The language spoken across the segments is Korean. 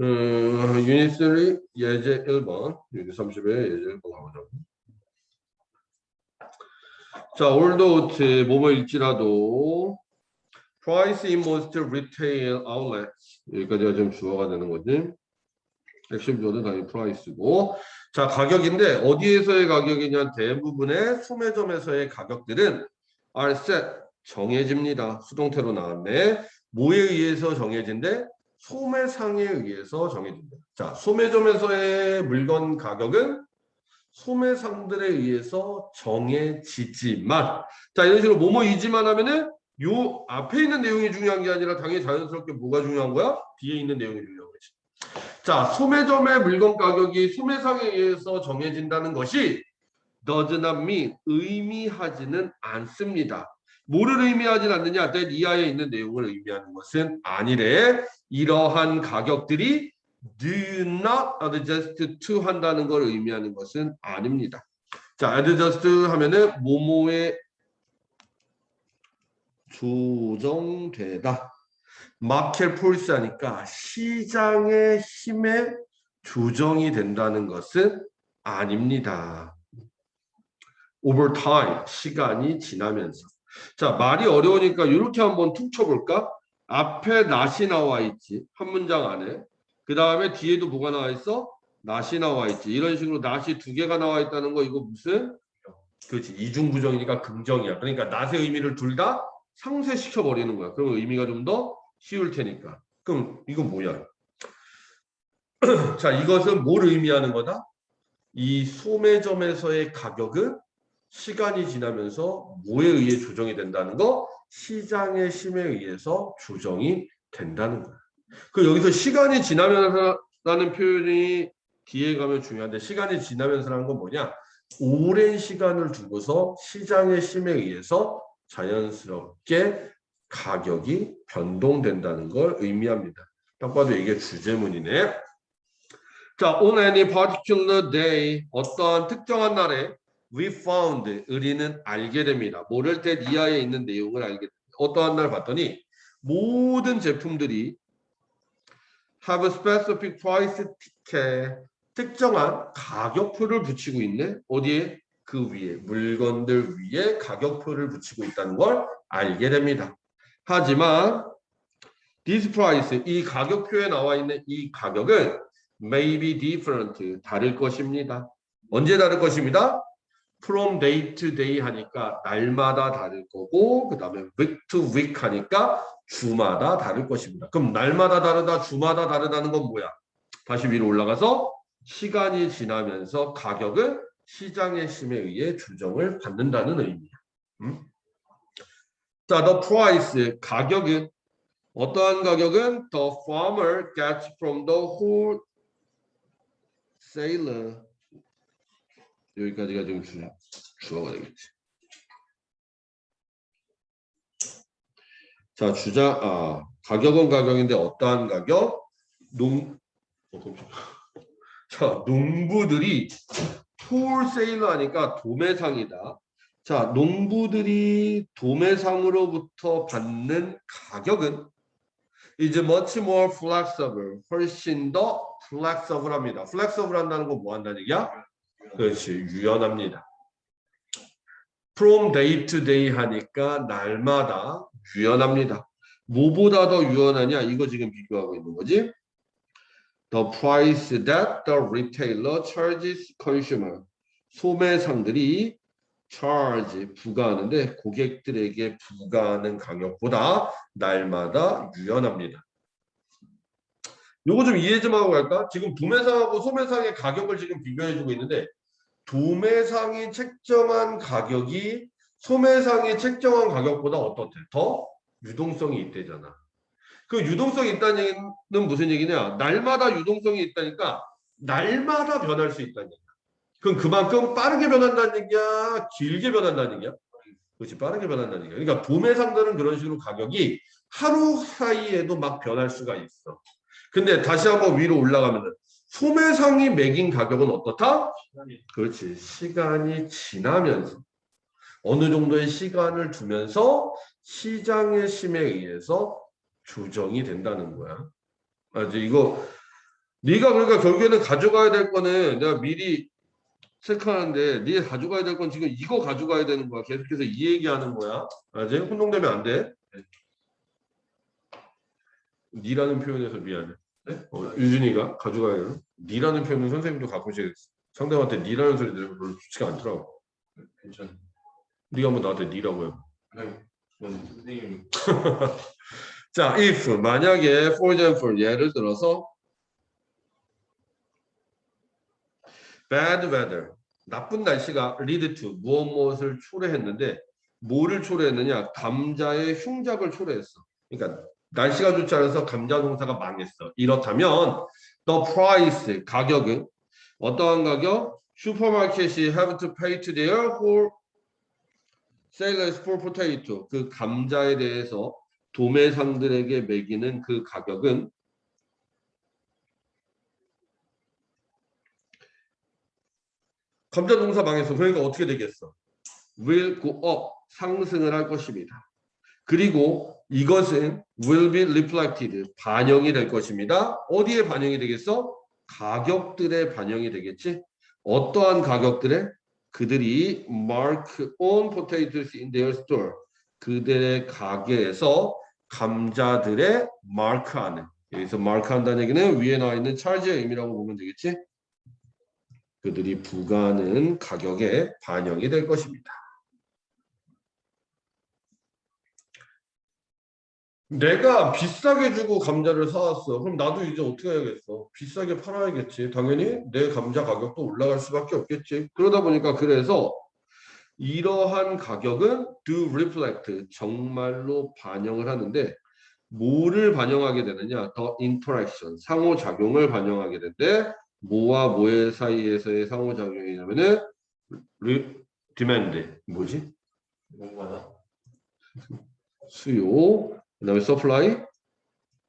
음, 유닛 3 예제 1번, 유닛 30에 예제 1번 가보자고. 자, 올드 뭐뭐일지라도 price in most retail outlets. 여기까지가 지금 주어가 되는 거지. 액션 조는 당연히 프라이스고. 자 가격인데 어디에서의 가격이냐 대부분의 소매점에서의 가격들은 are set 정해집니다. 수동태로 나왔네. 뭐에 의해서 정해진대 소매상에 의해서 정해진다. 자 소매점에서의 물건 가격은 소매상들에 의해서 정해지지만 자 이런 식으로 뭐뭐이지만 하면은 요 앞에 있는 내용이 중요한 게 아니라 당연히 자연스럽게 뭐가 중요한 거야? 뒤에 있는 내용이 중요한 거지. 자, 소매점의 물건 가격이 소매상에 의해서 정해진다는 것이 does not mean 의미하지는 않습니다. 뭐를 의미하진 않느냐? that 이하에 있는 내용을 의미하는 것은 아니래. 이러한 가격들이 do not adjust to 한다는 걸 의미하는 것은 아닙니다. 자, adjust 하면은 모모에 조정되다. 마켓 폴스 하니까 시장의 힘에 조정이 된다는 것은 아닙니다. over time 시간이 지나면서 자 말이 어려우니까 이렇게 한번 툭 쳐볼까? 앞에 낫이 나와 있지 한 문장 안에 그 다음에 뒤에도 뭐가 나와 있어? 낫이 나와 있지 이런 식으로 낫이 두 개가 나와 있다는 거 이거 무슨? 그렇지 이중부정이니까 긍정이야 그러니까 낫의 의미를 둘 다 상쇄시켜 버리는 거야 그러면 의미가 좀 더 쉬울 테니까. 그럼 이건 뭐야? 자, 이것은 뭘 의미하는 거다? 이 소매점에서의 가격은 시간이 지나면서 뭐에 의해 조정이 된다는 거? 시장의 힘에 의해서 조정이 된다는 거야. 그 여기서 시간이 지나면서라는 표현이 뒤에 가면 중요한데 시간이 지나면서라는 건 뭐냐? 오랜 시간을 두고서 시장의 힘에 의해서 자연스럽게 가격이 변동된다는 걸 의미합니다. 딱 봐도 이게 주제문이네. 자, on any particular day, 어떠한 특정한 날에 we found, 우리는 알게 됩니다. 모를 때 이하에 있는 내용을 알게 됩니다. 어떠한 날 봤더니 모든 제품들이 have a specific price ticket, 특정한 가격표를 붙이고 있네. 어디에? 그 위에, 물건들 위에 가격표를 붙이고 있다는 걸 알게 됩니다. 하지만 this price 이 가격표에 나와 있는 이 가격은 may be different 다를 것입니다. 언제 다를 것입니다? From day to day 하니까 날마다 다를 거고 그 다음에 week to week 하니까 주마다 다를 것입니다. 그럼 날마다 다르다 주마다 다르다는 건 뭐야? 다시 위로 올라가서 시간이 지나면서 가격은 시장의 힘에 의해 조정을 받는다는 의미야. 음? 자, the price 가격은 어떠한 가격은 the farmer gets from the wholesaler 여기까지가 지금 주, 주어가 되겠지. 자, 주자 아 가격은 가격인데 어떠한 가격? 농 어. 자, 농부들이 홀세일러 하니까 도매상이다. 자, 농부들이 도매상으로부터 받는 가격은 is much more flexible. 훨씬 더 flexible 합니다. flexible 한다는 건 뭐 한다는 얘기야? 그렇지, 유연합니다. from day to day 하니까 날마다 유연합니다. 뭐보다 더 유연하냐? 이거 지금 비교하고 있는 거지. The price that the retailer charges consumer. 소매상들이 charge 부과하는데 고객들에게 부과하는 가격보다 날마다 유연합니다. 요거 좀 이해 좀 하고 갈까? 지금 도매상하고 소매상의 가격을 지금 비교해 주고 있는데 도매상이 책정한 가격이 소매상이 책정한 가격보다 어떻대? 더 유동성이 있대잖아. 그 유동성이 있다는 얘기는 무슨 얘기냐? 날마다 유동성이 있다니까 날마다 변할 수 있다는 얘기야. 그럼 그만큼 빠르게 변한다는 얘기야? 길게 변한다는 얘기야? 그렇지 빠르게 변한다는 얘기야. 그러니까 도매상들은 그런 식으로 가격이 하루 사이에도 막 변할 수가 있어. 근데 다시 한번 위로 올라가면 소매상이 매긴 가격은 어떻다? 그렇지 시간이 지나면서 어느 정도의 시간을 두면서 시장의 힘에 의해서 조정이 된다는 거야. 아, 이제 이거 네가 그러니까 결국에는 가져가야 될 거는 내가 미리 체크하는데 네가 가져가야 될 건 지금 이거 가져가야 되는 거야. 계속해서 이 얘기하는 거야. 알지? 혼동되면 안 돼. 니라는 표현에서 미안해. 네? 어, 유준이가 가져가야 되는 니라는 표현은 선생님도 가끔씩 상대방한테 니라는 소리 들으면 별로 좋지가 않더라고. 괜찮아. 네가 한번 나한테 니라고 해. 선생님이 자, if 만약에 for example 예를 들어서 bad weather 나쁜 날씨가 lead to 무엇 무엇을 초래했는데 뭐를 초래했느냐 감자의 흉작을 초래했어. 그러니까 날씨가 좋지 않아서 감자 농사가 망했어. 이렇다면 the price 가격은 어떠한 가격? 슈퍼마켓이 have to pay to their whole sellers for potato 그 감자에 대해서 도매상들에게 매기는 그 가격은 감자 농사 망했어. 그러니까 어떻게 되겠어? will go up 상승을 할 것입니다. 그리고 이것은 will be reflected 반영이 될 것입니다. 어디에 반영이 되겠어? 가격들에 반영이 되겠지. 어떠한 가격들에? 그들이 mark on potatoes in their store 그들의 가게에서 감자들의 마크하는 여기서 마크한다는 얘기는 위에 나와 있는 차지의 의미라고 보면 되겠지. 그들이 부과하는 가격에 반영이 될 것입니다. 내가 비싸게 주고 감자를 사왔어. 그럼 나도 이제 어떻게 해야겠어? 비싸게 팔아야겠지. 당연히 내 감자 가격도 올라갈 수밖에 없겠지. 그러다 보니까 그래서 이러한 가격은 do reflect 정말로 반영을 하는데 뭐를 반영하게 되느냐? 더 interaction 상호작용을 반영하게 되는데 뭐와 뭐의 사이에서의 상호작용이냐면은 demand 뭐지? 수요 그 다음에 supply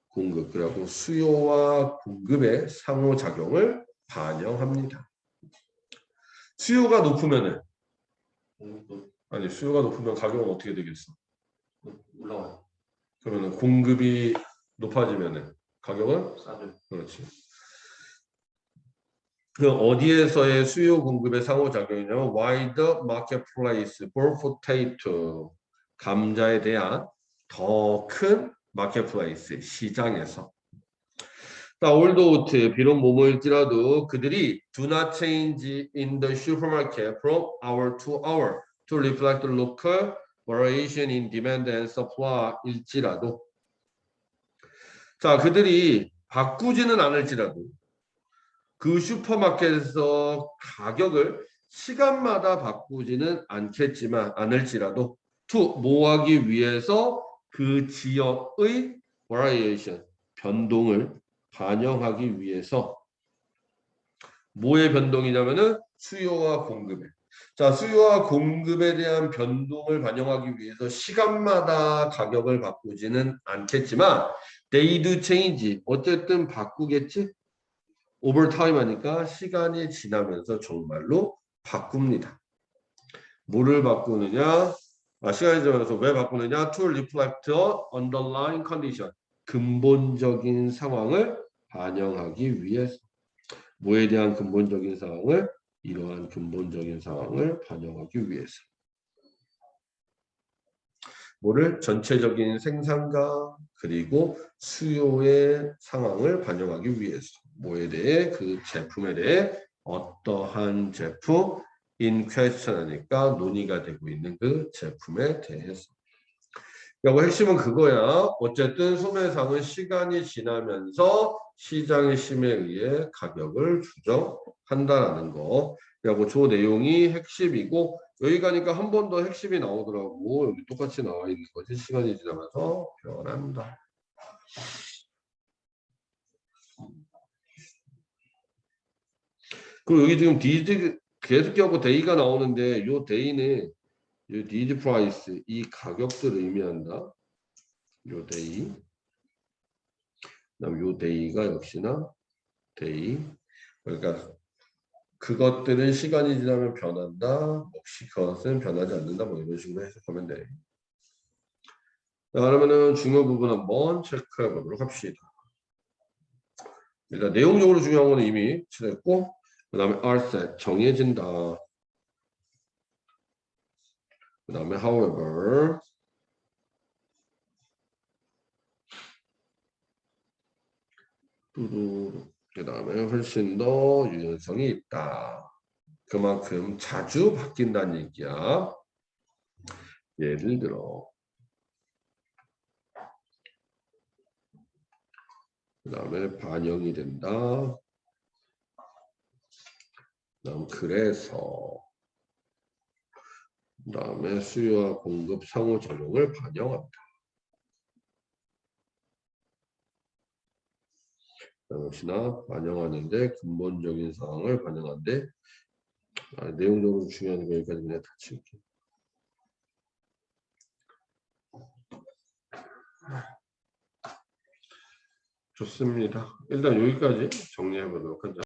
공급 그리고 수요와 공급의 상호작용을 반영합니다. 수요가 높으면은 아니 수요가 높으면 가격은 어떻게 되겠어? 올라와요. 그러면 공급이 높아지면은 가격은 싸죠. 그렇지. 그 어디에서의 수요 공급의 상호작용이냐면 wide marketplace for potato 감자에 대한 더 큰 마켓플레이스 시장에서 자, 올드 오트 비록 뭐뭐일지라도 그들이 do not change in the supermarket from hour to hour to reflect local variation in demand and supply 일지라도 자, 그들이 바꾸지는 않을지라도 그 슈퍼마켓에서 가격을 시간마다 바꾸지는 않겠지만 않을지라도 to 모하기 위해서 그 지역의 variation 변동을 반영하기 위해서 뭐의 변동이냐면은 수요와 공급에 자 수요와 공급에 대한 변동을 반영하기 위해서 시간마다 가격을 바꾸지는 않겠지만 do change. 어쨌든 바꾸겠지? Time 하니까 시간이 지나면서 정말로 바꿉니다. 뭐를 바꾸느냐? 아, 시간이 지나면서 왜 바꾸느냐? To reflect underlying condition. 근본적인 상황을 반영하기 위해서. 뭐에 대한 근본적인 상황을? 이러한 근본적인 상황을 반영하기 위해서. 뭐를? 전체적인 생산과 그리고 수요의 상황을 반영하기 위해서. 뭐에 대해? 그 제품에 대해? 어떠한 제품 in question 하니까 논의가 되고 있는 그 제품에 대해서 여기 핵심은 그거야. 어쨌든 소매상은 시간이 지나면서 시장의 심에 의해 가격을 조정한다라는 거. 그리고 저 내용이 핵심이고 여기 가니까 한 번 더 핵심이 나오더라고. 여기 똑같이 나와 있는 거지. 시간이 지나면서 변한다. 그리고 여기 지금 디즈 계속하고 데이가 나오는데 요 데이는 요 니드 프라이스 이 가격들을 의미한다. 요 데이. 그다음 요 데이가 역시나 데이. 그러니까 그것들은 시간이 지나면 변한다. 혹시 그것은 변하지 않는다. 뭐 이런 식으로 해석하면 돼. 자, 그러면은 중요 부분 한번 체크해 보도록 합시다. 일단 내용적으로 중요한 거는 이미 칠했고 그 다음에 are 정해진다. 그 다음에 however 그 다음에 훨씬 더 유연성이 있다. 그만큼 자주 바뀐다는 얘기야. 예를 들어 그 다음에 반영이 된다. 그다음 그래서 그 다음에 수요와 공급 상호 작용을 반영한다. 역시나 반영하는데 근본적인 상황을 반영하는데 아, 내용적으로 중요한 거 여기까지 그냥 다 칠게. 좋습니다. 일단 여기까지 정리해 보도록 하죠.